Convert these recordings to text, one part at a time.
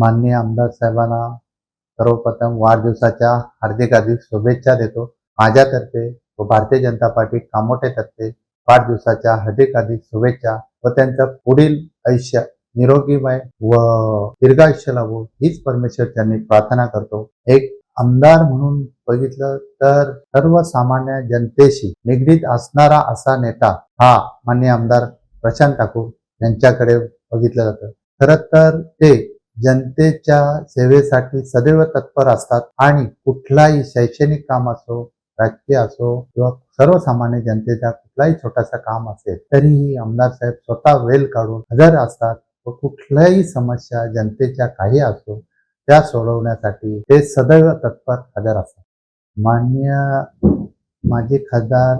माननीय आमदार साहेबांना सर्वप्रथम वाढदिवसाच्या हार्दिक हार्दिक शुभेच्छा देतो. माझ्यातर्फे व भारतीय जनता पार्टी कामोठेतर्फे वाढदिवसाच्या हार्दिक हार्दिक शुभेच्छा व त्यांचं पुढील आयुष्य निरोगीमय व दीर्घायुष्य लाभो हीच परमेश्वर त्यांनी प्रार्थना करतो. एक आमदार म्हणून बघितलं तर सर्वसामान्य जनतेशी निगडीत असणारा असा नेता हा मान्य आमदार प्रशांत ठाकूर यांच्याकडे बघितलं जातं. खरं तर ते जनतेच्या सेवेसाठी सदैव तत्पर असतात आणि कुठलाही शैक्षणिक काम असो राजकीय असो किंवा सर्वसामान्य जनतेचा कुठलाही छोटासा काम असेल तरीही आमदार साहेब स्वतः वेल काढून हजर असतात. व कुठल्याही समस्या जनतेच्या काही असो त्या सोडवण्यासाठी ते सदैव तत्पर हजर असतात. मान्य माजी खासदार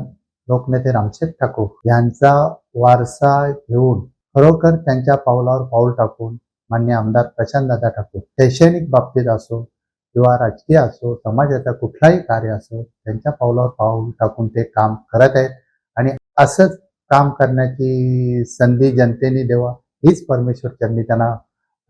लोकनेते रामशेठ ठाकूर यांचा वारसा घेऊन खरोखर त्यांच्या पावलावर पाऊल टाकून मान्य आमदार प्रशांतदादा ठाकूर शैक्षणिक बाबतीत असो किंवा राजकीय असो समाजाचा कुठलाही कार्य असो त्यांच्या पावलावर पाऊल टाकून ते काम करत आहेत. आणि असंच काम करण्याची संधी जनतेने देवा हीच परमेश्वर चरणी त्यांना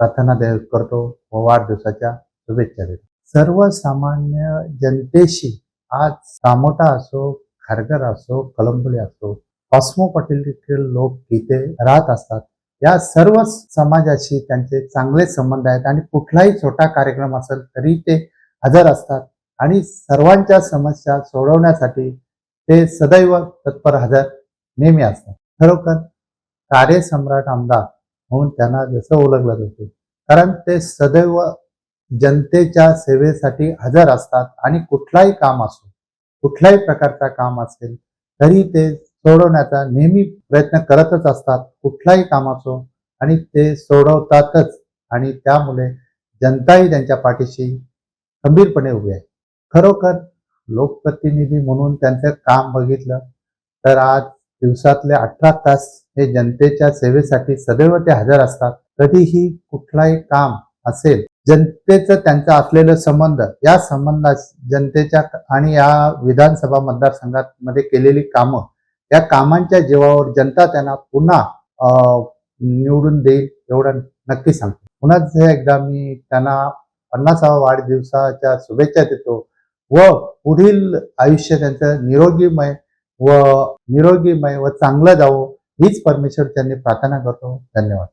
प्रार्थना दे करतो. व वाढदिवसाच्या शुभेच्छा देतो. सर्वसामान्य जनतेशी आज सामोटा असो खारगर असो कलंबोली असो कॉस्मोपॉलिटिकल लोक तिथे राहत असतात. या सर्व समाजाशी त्यांचे चांगले संबंध आहेत आणि कुठलाही छोटा कार्यक्रम असेल तरी ते हजर असतात. आणि सर्वांच्या समस्या सोडवण्यासाठी ते सदैव तत्पर हजर नेहमी असतात. खरोखर कार्यसम्राट आमदार म्हणून त्यांना जसं ओळखलं जातं कारण ते सदैव जनतेच्या सेवेसाठी हजर असतात आणि कुठलाही काम असो कुठल्याही प्रकारचा काम असेल तरी ते सोडवण्याचा नेहमी प्रयत्न करतच असतात कुठलाही कामाचो. आणि ते सोडवतातच. आणि त्यामुळे जनताही त्यांच्या पाठीशी खंबीरपणे उभी आहे. खरोखर लोकप्रतिनिधी म्हणून त्यांचं काम बघितलं तर आज दिवसातले अठरा तास हे जनतेच्या सेवेसाठी सदैव ते हजर असतात. कधीही कुठलाही काम असेल जनतेचं त्यांचं असलेलं संबंध या संबंधात जनतेच्या आणि या विधानसभा मतदारसंघामध्ये केलेली कामं या कामांच्या जीवावर जनता त्यांना पुन्हा निवडून देईल एवढं नक्की सांगतो. पुन्हा एकदा मी त्यांना पन्नासावा वाढदिवसाच्या शुभेच्छा देतो व पुढील आयुष्य त्यांचं निरोगीमय व निरोगीमय व चांगलं जावं हीच परमेश्वर त्यांनी प्रार्थना करतो. धन्यवाद.